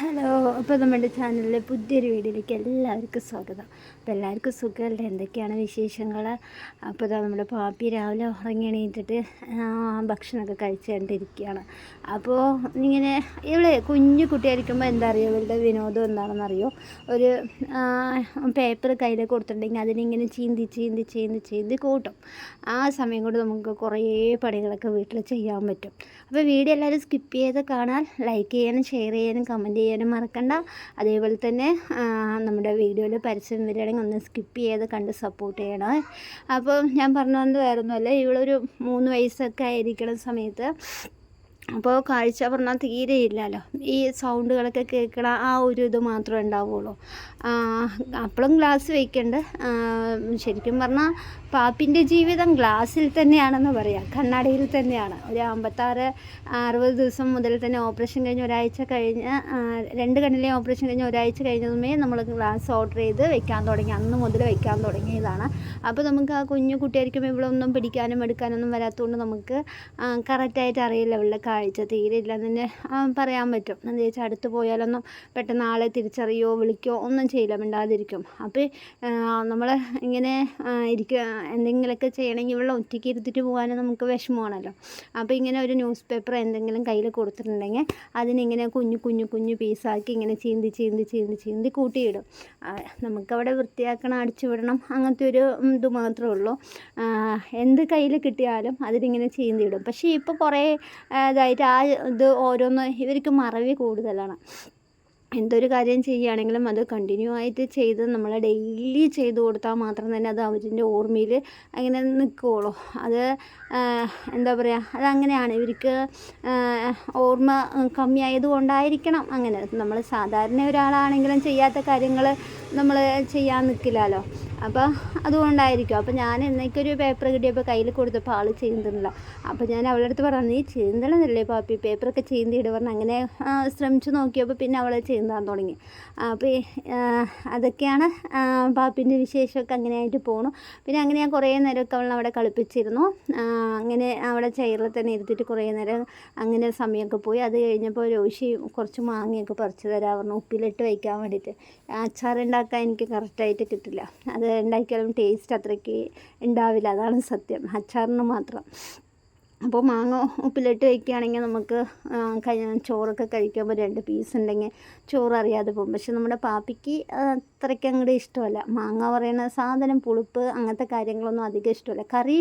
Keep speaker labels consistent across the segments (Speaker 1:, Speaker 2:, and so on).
Speaker 1: hello അപ്പോൾ നമ്മുടെ ചാനലിലെ പുതിയൊരു വീഡിയോയിലേക്ക് എല്ലാവർക്കും സ്വാഗതം അപ്പോൾ എല്ലാവർക്കും സുഖമല്ല എന്തൊക്കെയാണ് വിശേഷങ്ങൾ അപ്പോൾ ഇതാ നമ്മുടെ പാപ്പി രാവിലെ ഉറങ്ങി എണീറ്റിട്ട് ഭക്ഷണമൊക്കെ കഴിച്ചുകൊണ്ടിരിക്കുകയാണ് അപ്പോൾ ഇങ്ങനെ ഇവിടെ കുഞ്ഞു കുട്ടിയായിരിക്കുമ്പോൾ എന്താ അറിയോ ഇവളുടെ വിനോദം എന്താണെന്നറിയോ ഒരു പേപ്പർ കയ്യിൽ കൊടുത്തിട്ടുണ്ടെങ്കിൽ അതിനിങ്ങനെ ചീന്തി ചീന്തി ചീന്തി ചീന്തി കൂട്ടും ആ സമയം കൊണ്ട് നമുക്ക് കുറേ പണികളൊക്കെ വീട്ടിൽ ചെയ്യാൻ പറ്റും അപ്പോൾ വീഡിയോ എല്ലാവരും സ്കിപ്പ് ചെയ്ത് കാണാൻ ലൈക്ക് ചെയ്യാനും ഷെയർ ചെയ്യാനും കമൻറ്റ് ചെയ്യാനും ചെയ്യാനും മറക്കണ്ട അതേപോലെ തന്നെ നമ്മുടെ വീഡിയോയിൽ പരസ്യം വരികയാണെങ്കിൽ ഒന്ന് സ്കിപ്പ് ചെയ്ത് കണ്ട് സപ്പോർട്ട് ചെയ്യണേ അപ്പോൾ ഞാൻ പറഞ്ഞു വന്നത് വേറൊന്നുമല്ല ഇവളൊരു മൂന്ന് വയസ്സൊക്കെ ആയിരിക്കണ സമയത്ത് അപ്പോൾ കാഴ്ച പറഞ്ഞാൽ തീരെ ഇല്ലല്ലോ ഈ സൗണ്ടുകളൊക്കെ കേൾക്കണ ആ ഒരു ഇത് മാത്രമേ ഉണ്ടാവുള്ളൂ അപ്പോഴും ഗ്ലാസ് വയ്ക്കേണ്ട ശരിക്കും പറഞ്ഞാൽ പാപ്പിൻ്റെ ജീവിതം ഗ്ലാസ്സിൽ തന്നെയാണെന്ന് പറയാം കണ്ണാടിയിൽ തന്നെയാണ് ഒരു അമ്പത്താറ് അറുപത് ദിവസം മുതൽ തന്നെ ഓപ്പറേഷൻ കഴിഞ്ഞ് ഒരാഴ്ച കഴിഞ്ഞ് രണ്ട് കണ്ണിലെ ഓപ്പറേഷൻ കഴിഞ്ഞ് ഒരാഴ്ച കഴിഞ്ഞതുമേ നമ്മൾ ഗ്ലാസ് ഓർഡർ ചെയ്ത് വെക്കാൻ തുടങ്ങി അന്ന് മുതൽ വെക്കാൻ തുടങ്ങിയതാണ് അപ്പോൾ നമുക്ക് ആ കുഞ്ഞു കുട്ടിയായിരിക്കും ഇവിടെ ഒന്നും പിടിക്കാനും എടുക്കാനൊന്നും വരാത്തതുകൊണ്ട് നമുക്ക് കറക്റ്റായിട്ട് അറിയില്ല ഉള്ള ആഴ്ച തീരെ ഇല്ല തന്നെ പറയാൻ പറ്റും എന്താ വെച്ചാൽ അടുത്ത് പോയാലൊന്നും പെട്ടെന്ന് ആളെ തിരിച്ചറിയോ വിളിക്കോ ഒന്നും ചെയ്യില്ല മിണ്ടാതിരിക്കും അപ്പോൾ നമ്മൾ ഇങ്ങനെ ഇരിക്കുക എന്തെങ്കിലുമൊക്കെ ചെയ്യണമെങ്കിൽ ഇവിടെ ഒറ്റയ്ക്ക് ഇരുത്തിട്ട് പോകാനും നമുക്ക് വിഷമമാണല്ലോ അപ്പോൾ ഇങ്ങനെ ഒരു ന്യൂസ് പേപ്പർ എന്തെങ്കിലും കയ്യിൽ കൊടുത്തിട്ടുണ്ടെങ്കിൽ അതിനിങ്ങനെ കുഞ്ഞു കുഞ്ഞു കുഞ്ഞു പീസാക്കി ഇങ്ങനെ ചീന്തി ചീന്തി ചീന്തി ചീന്തി കൂട്ടിയിടും നമുക്കവിടെ വൃത്തിയാക്കണം അടിച്ചുവിടണം അങ്ങനത്തെ ഒരു ഇത് മാത്രമേ ഉള്ളൂ എന്ത് കയ്യിൽ കിട്ടിയാലും അതിനിങ്ങനെ ചീന്തിയിടും പക്ഷേ ഇപ്പോൾ കുറേ ഇതായി ആയിട്ട് ആ ഇത് ഓരോന്ന് ഇവർക്ക് മറവി കൂടുതലാണ് എന്തൊരു കാര്യം ചെയ്യുകയാണെങ്കിലും അത് കണ്ടിന്യൂ ആയിട്ട് ചെയ്ത് നമ്മൾ ഡെയിലി ചെയ്ത് കൊടുത്താൽ മാത്രം തന്നെ അത് അവരിൻ്റെ ഓർമ്മയിൽ അങ്ങനെ നിൽക്കുകയുള്ളു അത് എന്താ പറയുക അതങ്ങനെയാണ് ഇവർക്ക് ഓർമ്മ കമ്മിയായത് കൊണ്ടായിരിക്കണം അങ്ങനെ നമ്മൾ സാധാരണ ഒരാളാണെങ്കിലും ചെയ്യാത്ത കാര്യങ്ങൾ നമ്മൾ ചെയ്യാൻ നിൽക്കില്ലല്ലോ അപ്പോൾ അതുകൊണ്ടായിരിക്കും അപ്പോൾ ഞാൻ എന്നേക്കൊരു പേപ്പർ കിട്ടിയപ്പോൾ കയ്യിൽ കൊടുത്തപ്പോൾ ആൾ ചീന്തണില്ല അപ്പോൾ ഞാൻ അവളുടെ അടുത്ത് പറഞ്ഞു നീ ചീന്തണമെന്നല്ലേ പാപ്പി പേപ്പറൊക്കെ ചീന്തിയിട്ട് പറഞ്ഞു അങ്ങനെ ശ്രമിച്ചു നോക്കിയപ്പോൾ പിന്നെ അവളെ ചീന്താൻ തുടങ്ങി അപ്പോൾ അതൊക്കെയാണ് പാപ്പിൻ്റെ വിശേഷമൊക്കെ അങ്ങനെയായിട്ട് പോണു പിന്നെ അങ്ങനെ ഞാൻ കുറേ നേരമൊക്കെ അവൾ അവിടെ കളിപ്പിച്ചിരുന്നു അങ്ങനെ അവിടെ ചെയറിൽ തന്നെ ഇരുത്തിയിട്ട് കുറേ നേരം അങ്ങനെ സമയമൊക്കെ പോയി അത് കഴിഞ്ഞപ്പോൾ രോഷി കുറച്ച് മാങ്ങയൊക്കെ പറിച്ചു തരാമെന്ന് ഉപ്പിലിട്ട് വയ്ക്കാൻ വേണ്ടിയിട്ട് അച്ചാറുണ്ടാക്കാൻ എനിക്ക് കറക്റ്റായിട്ട് കിട്ടില്ല അത് ഉണ്ടാക്കിയാലും ടേസ്റ്റ് അത്രയ്ക്ക് ഉണ്ടാവില്ല അതാണ് സത്യം അച്ചാറിന് മാത്രം അപ്പോൾ മാങ്ങ ഉപ്പിലിട്ട് വയ്ക്കുകയാണെങ്കിൽ നമുക്ക് ചോറൊക്കെ കഴിക്കുമ്പോൾ രണ്ട് പീസ് ഉണ്ടെങ്കിൽ ചോറ് അറിയാതെ പോകും പക്ഷെ നമ്മുടെ പാപ്പിക്ക് അത്രയ്ക്ക് അങ്ങോട്ട് ഇഷ്ടമല്ല മാങ്ങ പറയുന്ന സാധനം പുളിപ്പ് അങ്ങനത്തെ കാര്യങ്ങളൊന്നും അധികം ഇഷ്ടമല്ല കറി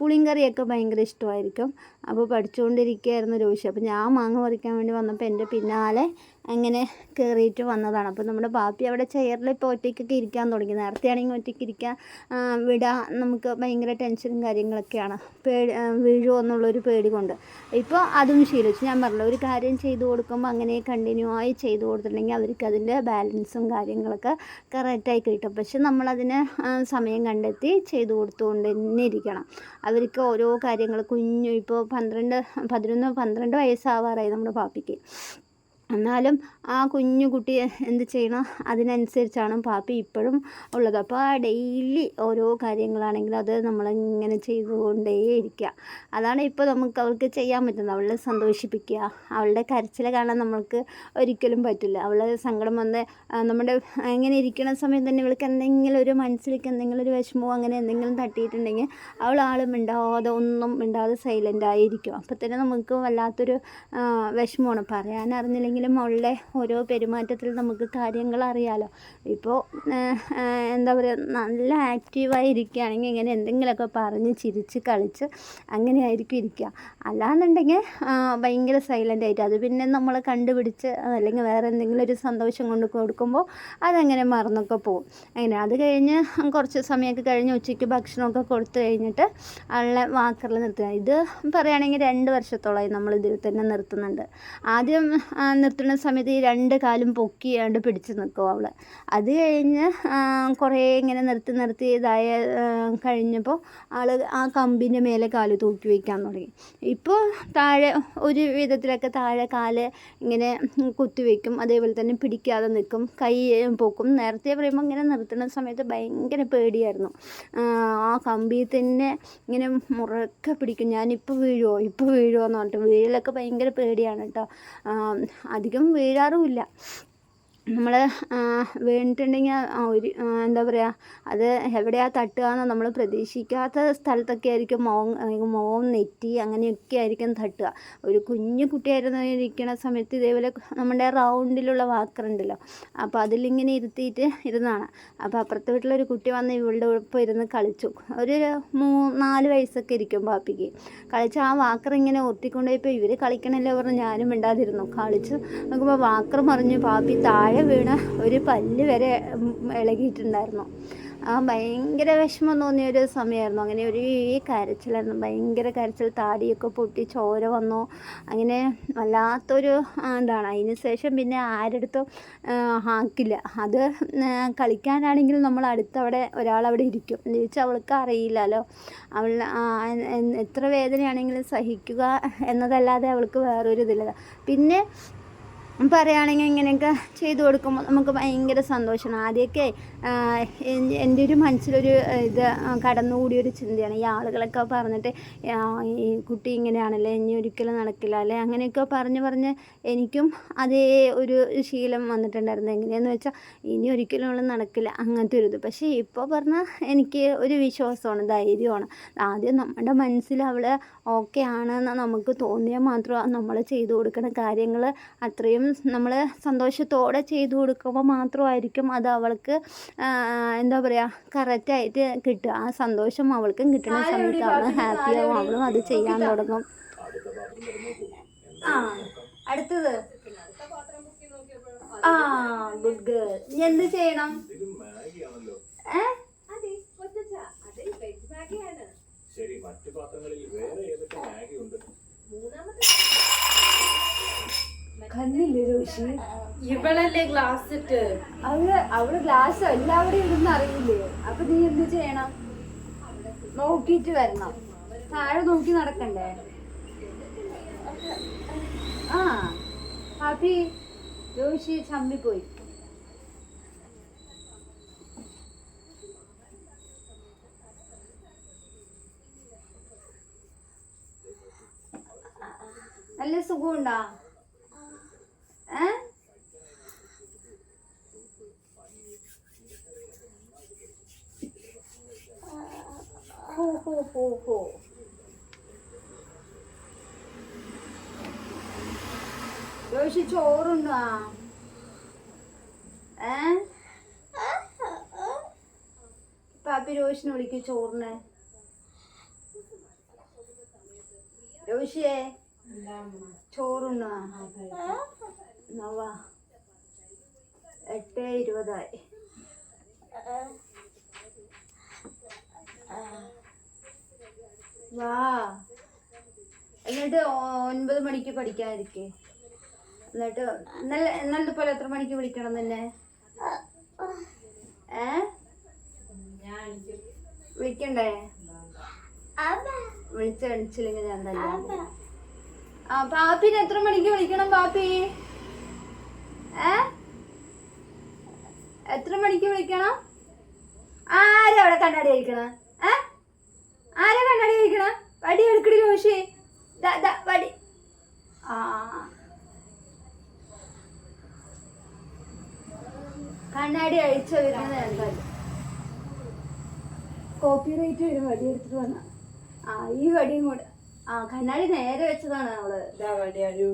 Speaker 1: പുളിയും കറിയൊക്കെ ഭയങ്കര ഇഷ്ടമായിരിക്കും അപ്പോൾ പഠിച്ചുകൊണ്ടിരിക്കുകയായിരുന്നു രോഷി അപ്പോൾ ഞാൻ മാങ്ങ പറിക്കാൻ വേണ്ടി വന്നപ്പോൾ എൻ്റെ പിന്നാലെ അങ്ങനെ കയറിയിട്ട് വന്നതാണ് അപ്പോൾ നമ്മുടെ ബാപ്പി അവിടെ ചെയറിൽ ഇപ്പോൾ ഒറ്റയ്ക്കൊക്കെ ഇരിക്കാൻ തുടങ്ങി നേരത്തെയാണെങ്കിൽ ഒറ്റയ്ക്ക് ഇരിക്കാൻ വിടാൻ നമുക്ക് ഭയങ്കര ടെൻഷനും കാര്യങ്ങളൊക്കെയാണ് പേടി വീഴുമോ എന്നുള്ളൊരു പേടി കൊണ്ട് ഇപ്പോൾ അതും ശീലിച്ചു ഞാൻ പറഞ്ഞു ഒരു കാര്യം ചെയ്തു കൊടുക്കുമ്പോൾ അങ്ങനെ കണ്ടിന്യൂ ആയി ചെയ്തു കൊടുത്തിട്ടുണ്ടെങ്കിൽ അവർക്ക് അതിൻ്റെ ബാലൻസും കാര്യങ്ങളൊക്കെ കറക്റ്റായി കിട്ടും പക്ഷെ നമ്മളതിന് സമയം കണ്ടെത്തി ചെയ്തു കൊടുത്തുകൊണ്ട് തന്നെ ഇരിക്കണം അവർക്ക് ഓരോ കാര്യങ്ങൾ കുഞ്ഞു ഇപ്പോൾ പന്ത്രണ്ട് പതിനൊന്ന് പന്ത്രണ്ട് വയസ്സാവാറായി നമ്മുടെ പാപ്പിക്ക് എന്നാലും ആ കുഞ്ഞു കുട്ടി എന്ത് ചെയ്യണം അതിനനുസരിച്ചാണ് പാപ്പി ഇപ്പോഴും ഉള്ളത് അപ്പോൾ ആ ഡെയിലി ഓരോ കാര്യങ്ങളാണെങ്കിൽ അത് നമ്മളിങ്ങനെ ഇരിക്കുക അതാണ് ഇപ്പോൾ നമുക്ക് അവൾക്ക് ചെയ്യാൻ പറ്റുന്നത് അവളെ സന്തോഷിപ്പിക്കുക അവളുടെ കരച്ചിൽ കാണാൻ നമ്മൾക്ക് ഒരിക്കലും പറ്റില്ല അവളെ സങ്കടം വന്ന് നമ്മുടെ ഇങ്ങനെ ഇരിക്കുന്ന സമയം തന്നെ ഇവൾക്ക് എന്തെങ്കിലും ഒരു മനസ്സിലേക്ക് എന്തെങ്കിലും ഒരു വിഷമവും അങ്ങനെ എന്തെങ്കിലും തട്ടിയിട്ടുണ്ടെങ്കിൽ അവൾ ആളും മിണ്ടാതെ ഒന്നും മിണ്ടാതെ സൈലൻ്റ് ആയിരിക്കും അപ്പോൾ തന്നെ നമുക്ക് വല്ലാത്തൊരു വിഷമമാണ് പറയാനറിഞ്ഞില്ലെങ്കിൽ എന്തെങ്കിലും ഉള്ള ഓരോ പെരുമാറ്റത്തിൽ നമുക്ക് കാര്യങ്ങൾ അറിയാലോ ഇപ്പോൾ എന്താ പറയുക നല്ല ആക്റ്റീവായി ഇരിക്കുകയാണെങ്കിൽ ഇങ്ങനെ എന്തെങ്കിലുമൊക്കെ പറഞ്ഞ് ചിരിച്ച് കളിച്ച് അങ്ങനെയായിരിക്കും ഇരിക്കുക അല്ലാന്നുണ്ടെങ്കിൽ ഭയങ്കര സൈലൻ്റ് ആയിട്ട് അത് പിന്നെ നമ്മൾ കണ്ടുപിടിച്ച് അല്ലെങ്കിൽ വേറെ എന്തെങ്കിലും ഒരു സന്തോഷം കൊണ്ട് കൊടുക്കുമ്പോൾ അതങ്ങനെ മറന്നൊക്കെ പോകും അങ്ങനെ അത് കഴിഞ്ഞ് കുറച്ച് സമയമൊക്കെ കഴിഞ്ഞ് ഉച്ചയ്ക്ക് ഭക്ഷണമൊക്കെ കൊടുത്തു കഴിഞ്ഞിട്ട് ഉള്ള വാക്കറിൽ നിർത്തുക ഇത് പറയുകയാണെങ്കിൽ രണ്ട് വർഷത്തോളമായി നമ്മൾ ഇതിൽ തന്നെ നിർത്തുന്നുണ്ട് ആദ്യം നിർത്തുന്ന സമയത്ത് ഈ രണ്ട് കാലും പൊക്കിയാണ്ട് പിടിച്ച് നിൽക്കും അവൾ അത് കഴിഞ്ഞ് കുറേ ഇങ്ങനെ നിർത്തി നിർത്തി ഇതായ കഴിഞ്ഞപ്പോൾ ആൾ ആ കമ്പിൻ്റെ മേലെ കാല് തൂക്കി വയ്ക്കാൻ തുടങ്ങി ഇപ്പോൾ താഴെ ഒരു വിധത്തിലൊക്കെ താഴെ കാല് ഇങ്ങനെ കുത്തിവെക്കും അതേപോലെ തന്നെ പിടിക്കാതെ നിൽക്കും കൈ പൊക്കും നേരത്തെ പറയുമ്പോൾ ഇങ്ങനെ നിർത്തുന്ന സമയത്ത് ഭയങ്കര പേടിയായിരുന്നു ആ കമ്പി തന്നെ ഇങ്ങനെ മുറക്കെ പിടിക്കും ഞാനിപ്പോൾ വീഴുമോ ഇപ്പോൾ വീഴുമോ എന്ന് പറഞ്ഞിട്ട് വീഴലൊക്കെ ഭയങ്കര പേടിയാണ് കേട്ടോ അധികം വീഴാറുമില്ല നമ്മൾ വീണിട്ടുണ്ടെങ്കിൽ ഒരു എന്താ പറയുക അത് എവിടെയാണ് തട്ടുക എന്ന് നമ്മൾ പ്രതീക്ഷിക്കാത്ത സ്ഥലത്തൊക്കെ ആയിരിക്കും മുഖം മോം നെറ്റി അങ്ങനെയൊക്കെ ആയിരിക്കും തട്ടുക ഒരു കുഞ്ഞു കുട്ടിയായിരുന്നു ഇരിക്കുന്ന സമയത്ത് ഇതേപോലെ നമ്മുടെ റൗണ്ടിലുള്ള വാക്കറുണ്ടല്ലോ അപ്പോൾ അതിലിങ്ങനെ ഇരുത്തിയിട്ട് ഇരുന്നാണ് അപ്പോൾ അപ്പുറത്തെ വീട്ടിലൊരു കുട്ടി വന്ന് ഇവളുടെ ഒപ്പം ഇരുന്ന് കളിച്ചു ഒരു മൂ നാല് വയസ്സൊക്കെ ഇരിക്കും പാപ്പിക്ക് കളിച്ച് ആ വാക്കർ ഇങ്ങനെ ഉരുട്ടിക്കൊണ്ടുപോയപ്പോൾ ഇവർ കളിക്കണമല്ലോ പറഞ്ഞ് ഞാനും മിണ്ടാതിരുന്നു കളിച്ച് നോക്കുമ്പോൾ വാക്കർ മറിഞ്ഞ് പാപ്പി താഴെ താഴെ വീണ ഒരു പല്ല് വരെ ഇളകിയിട്ടുണ്ടായിരുന്നു ആ ഭയങ്കര വിഷമം തോന്നിയ ഒരു സമയമായിരുന്നു അങ്ങനെ ഒരു കരച്ചിലായിരുന്നു ഭയങ്കര കരച്ചിൽ താടിയൊക്കെ പൊട്ടി ചോര വന്നു അങ്ങനെ വല്ലാത്തൊരു എന്താണ് അതിന് ശേഷം പിന്നെ ആരെടുത്തും ആക്കില്ല അത് കളിക്കാനാണെങ്കിൽ നമ്മൾ അടുത്തവിടെ ഒരാളവിടെ ഇരിക്കും എന്ന് ചോദിച്ചാൽ അവൾക്ക് അറിയില്ലല്ലോ അവൾ എത്ര വേദനയാണെങ്കിലും സഹിക്കുക എന്നതല്ലാതെ അവൾക്ക് വേറൊരു ഇതില്ല പിന്നെ പറയുകയാണെങ്കിൽ ഇങ്ങനെയൊക്കെ ചെയ്തു കൊടുക്കുമ്പോൾ നമുക്ക് ഭയങ്കര സന്തോഷമാണ് ആദ്യമൊക്കെ എൻ്റെ ഒരു മനസ്സിലൊരു ഇത് കടന്നുകൂടിയൊരു ചിന്തയാണ് ഈ ആളുകളൊക്കെ പറഞ്ഞിട്ട് ഈ കുട്ടി ഇങ്ങനെയാണല്ലേ ഇനി ഒരിക്കലും നടക്കില്ല അല്ലേ അങ്ങനെയൊക്കെ പറഞ്ഞ് പറഞ്ഞ് എനിക്കും അതേ ഒരു ശീലം വന്നിട്ടുണ്ടായിരുന്നു എങ്ങനെയാന്ന് വെച്ചാൽ ഇനി ഒരിക്കലും ഉള്ളത് നടക്കില്ല അങ്ങനത്തെ ഒരു ഇത് പക്ഷേ ഇപ്പോൾ പറഞ്ഞാൽ എനിക്ക് ഒരു വിശ്വാസമാണ് ധൈര്യമാണ് ആദ്യം നമ്മുടെ മനസ്സിൽ അവൾ ഓക്കെ ആണെന്ന് നമുക്ക് തോന്നിയാൽ മാത്രം നമ്മൾ ചെയ്തു കൊടുക്കുന്ന കാര്യങ്ങൾ അത്രയും അപ്പം നമ്മൾ സന്തോഷത്തോടെ ചെയ്തു കൊടുക്കുമ്പോൾ മാത്രമായിരിക്കും അത് അവൾക്ക് എന്താ പറയുക കറക്റ്റായിട്ട് കിട്ടുക ആ സന്തോഷം അവൾക്കും കിട്ടുന്ന സമയത്ത് അവൾ ഹാപ്പിയാവും അവളും അത് ചെയ്യാൻ തുടങ്ങും ആ അടുത്തത് ആ ഗുഡ് ഗേൾ എന്ത് ചെയ്യണം ശരി മറ്റു പാത്രങ്ങളിൽ വേറെ ഏതൊക്കെ മാഗി ഉണ്ട് മൂന്നാമത്തെ കണ്ണില്ലേ ജോഷി ഇവളല്ലേ ഗ്ലാസ് ഇട്ട് അവള് അവള് ഗ്ലാസ് എല്ലാവരെയും ഇരുന്ന് അറിയില്ലേ അപ്പൊ നീ എന്ത് ചെയ്യണം നോക്കിട്ട് വരണം താഴെ നോക്കി നടക്കണ്ടേ ആ ഹാപ്പി ജോഷി ചമ്മി പോയി നല്ല സുഖമുണ്ടാ ഹോ ഹോ ഹോ ഹോ ജോഷി ചോറുണ്ടോ ഏ പാപ്പി രോഷിനെ വിളിക്കും ചോറിന് രോഷിയെ ചോറുണ്ടോ നവ എട്ട് ഇരുപതായി വാ എന്നിട്ട് ഒൻപത് മണിക്ക് പഠിക്കാതിരിക്കേ എന്നിട്ട് നല്ല നല്ല പോലെ എത്ര മണിക്ക് വിളിക്കണം തന്നെ ഏ വിളിക്കണ്ടേ വിളിച്ചണിച്ചില്ലെങ്കിൽ ഞാൻ തന്നെ ആ പാപ്പിന് എത്ര മണിക്ക് വിളിക്കണം പാപ്പി എനിക്ക് വിളിക്കണം ആരും അവിടെ കണ്ണാടി കഴിക്കണ ഏ ആരാ കണ്ണാടി കഴിക്കണ വടി എടുക്കടി ജോഷി വടി ആ കണ്ണാടി അഴിച്ചു വരുന്നത് കോപ്പി റേറ്റ് വരും വടി എടുത്തിട്ട് വന്ന ആ ഈ വടിയും കൂടെ ആ കണ്ണാടി നേരെ വെച്ചതാണ് നമ്മള് വടി അടി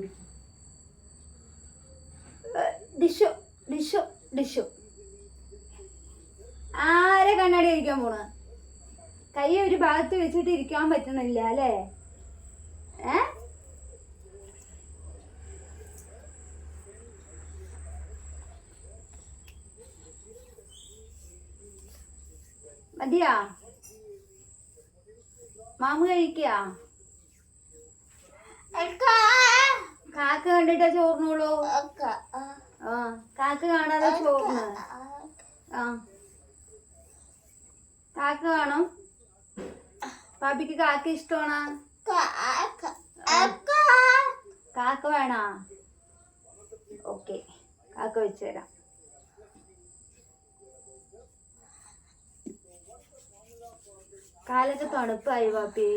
Speaker 1: ഡിഷു ഡിഷു ഡിഷു കണ്ണാടി കഴിക്കാൻ പോണ കൈ ഒരു ഭാഗത്ത് വെച്ചിട്ട് ഇരിക്കാൻ പറ്റണില്ല അല്ലെ ഏ മതിയാ മാമു കഴിക്കാ കാക്ക കണ്ടിട്ടാ ചോർന്നോളൂ ആ കാക്ക കാണാതെ ചോർന്ന് ആ കാക്ക കാണോ പാപ്പിക്ക് കാക്ക ഇഷ്ടമാണ് കാക്ക വേണോ ഓക്കെ കാക്ക വെച്ചു തരാം കാലൊക്കെ തണുപ്പായി പാപ്പി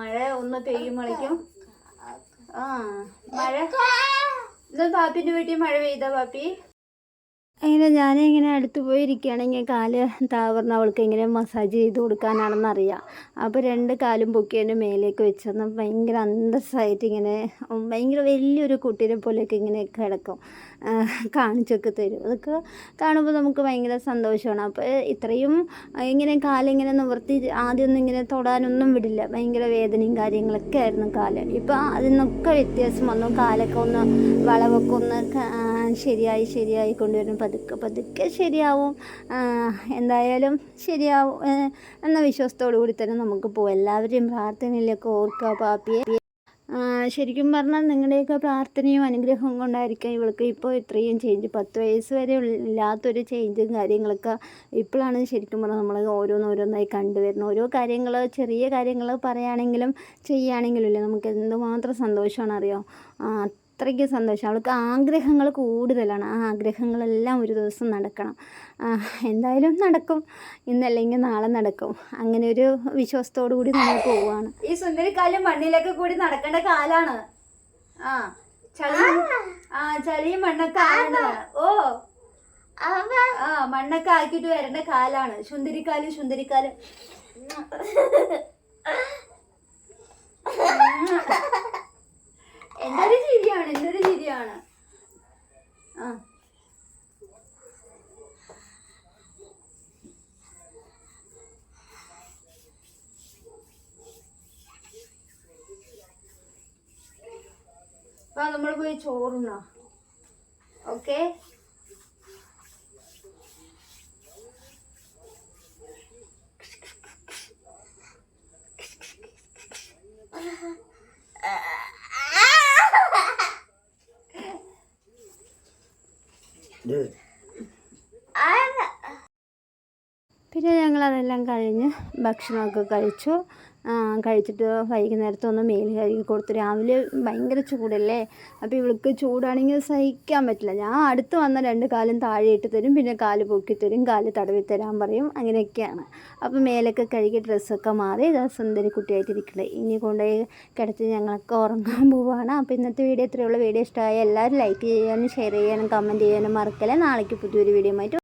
Speaker 1: മഴ ഒന്ന് പെയ്യുമ്പോഴേക്കും ആ മഴ ഇത് പാപ്പിന്റെ വീട്ടിൽ മഴ പെയ്താ പാപ്പി അങ്ങനെ ഞാനിങ്ങനെ അടുത്ത് പോയിരിക്കുകയാണെങ്കിൽ കാല് താവർന്ന് അവൾക്ക് ഇങ്ങനെ മസാജ് ചെയ്ത് കൊടുക്കാനാണെന്നറിയാം അപ്പോൾ രണ്ട് കാലും എൻ്റെ മേലേക്ക് വെച്ചൊന്ന് ഭയങ്കര അന്തസ്സായിട്ട് ഇങ്ങനെ ഭയങ്കര വലിയൊരു കുട്ടീനെ പോലെയൊക്കെ ഇങ്ങനെ കിടക്കും കാണിച്ചൊക്കെ തരും അതൊക്കെ കാണുമ്പോൾ നമുക്ക് ഭയങ്കര സന്തോഷമാണ് അപ്പോൾ ഇത്രയും ഇങ്ങനെ കാലിങ്ങനെ നിവർത്തി ആദ്യമൊന്നും ഇങ്ങനെ തൊടാനൊന്നും വിടില്ല ഭയങ്കര വേദനയും കാര്യങ്ങളൊക്കെ ആയിരുന്നു കാല് ഇപ്പോൾ അതിനൊക്കെ വ്യത്യാസം വന്നു കാലൊക്കെ ഒന്ന് വളവൊക്കെ ഒന്ന് ശരിയായി ശരിയായി കൊണ്ടുവരുന്നു പതുക്കെ പതുക്കെ ശരിയാവും എന്തായാലും ശരിയാവും എന്ന വിശ്വാസത്തോടു കൂടി തന്നെ നമുക്ക് പോകും എല്ലാവരെയും പ്രാർത്ഥനയിലേക്ക് ഓർക്കുക പാപ്പിയെ ശരിക്കും പറഞ്ഞാൽ നിങ്ങളുടെയൊക്കെ പ്രാർത്ഥനയും അനുഗ്രഹവും കൊണ്ടായിരിക്കാം ഇവൾക്ക് ഇപ്പോൾ ഇത്രയും ചേഞ്ച് പത്ത് വയസ്സ് വരെ ഇല്ലാത്തൊരു ചേഞ്ചും കാര്യങ്ങളൊക്കെ ഇപ്പോഴാണ് ശരിക്കും പറഞ്ഞാൽ നമ്മൾ ഓരോന്നോരോന്നായി കണ്ടുവരുന്നത് ഓരോ കാര്യങ്ങൾ ചെറിയ കാര്യങ്ങൾ പറയുകയാണെങ്കിലും ചെയ്യുകയാണെങ്കിലും ഇല്ലേ നമുക്ക് എന്തുമാത്രം സന്തോഷമാണ് അറിയാം അത്രയ്ക്ക് സന്തോഷം അവൾക്ക് ആഗ്രഹങ്ങൾ കൂടുതലാണ് ആ ആഗ്രഹങ്ങളെല്ലാം ഒരു ദിവസം നടക്കണം എന്തായാലും നടക്കും ഇന്നല്ലെങ്കിൽ നാളെ നടക്കും അങ്ങനെ ഒരു വിശ്വാസത്തോടു കൂടി നമ്മൾ പോവുകയാണ് ഈ കാലം മണ്ണിലൊക്കെ കൂടി നടക്കേണ്ട കാലാണ് ആ ചളി ആ മണ്ണൊക്കെ ആകേണ്ടതാണ് ഓ ആ മണ്ണൊക്കെ ആക്കിയിട്ട് വരേണ്ട കാലാണ് സുന്ദരിക്കാലം സുന്ദരിക്കാലം പോയി ചോറുണ്ണോ ഓക്കെ പിന്നെ ഞങ്ങൾ അതെല്ലാം കഴിഞ്ഞ് ഭക്ഷണമൊക്കെ കഴിച്ചു കഴിച്ചിട്ട് വൈകുന്നേരത്തെ ഒന്ന് മേൽ കഴുകി കൊടുത്തു രാവിലെ ഭയങ്കര ചൂടല്ലേ അപ്പോൾ ഇവൾക്ക് ചൂടാണെങ്കിൽ സഹിക്കാൻ പറ്റില്ല ഞാൻ അടുത്ത് വന്ന രണ്ട് കാലും താഴെ ഇട്ട് തരും പിന്നെ കാല് പൊക്കി തരും കാല് തടവി തരാൻ പറയും അങ്ങനെയൊക്കെയാണ് അപ്പോൾ മേലൊക്കെ കഴുകി ഡ്രസ്സൊക്കെ മാറി ഇതാ സുന്ദരി കുട്ടിയായിട്ടിരിക്കണേ ഇനി കൊണ്ടുപോയി കിടത്തി ഞങ്ങളൊക്കെ ഉറങ്ങാൻ പോവുകയാണ് അപ്പോൾ ഇന്നത്തെ വീഡിയോ എത്രയുള്ള വീഡിയോ ഇഷ്ടമായ എല്ലാവരും ലൈക്ക് ചെയ്യാനും ഷെയർ ചെയ്യാനും കമൻറ്റ് ചെയ്യാനും മറക്കല്ലേ നാളേക്ക് പുതിയൊരു വീഡിയോ ആയിട്ട്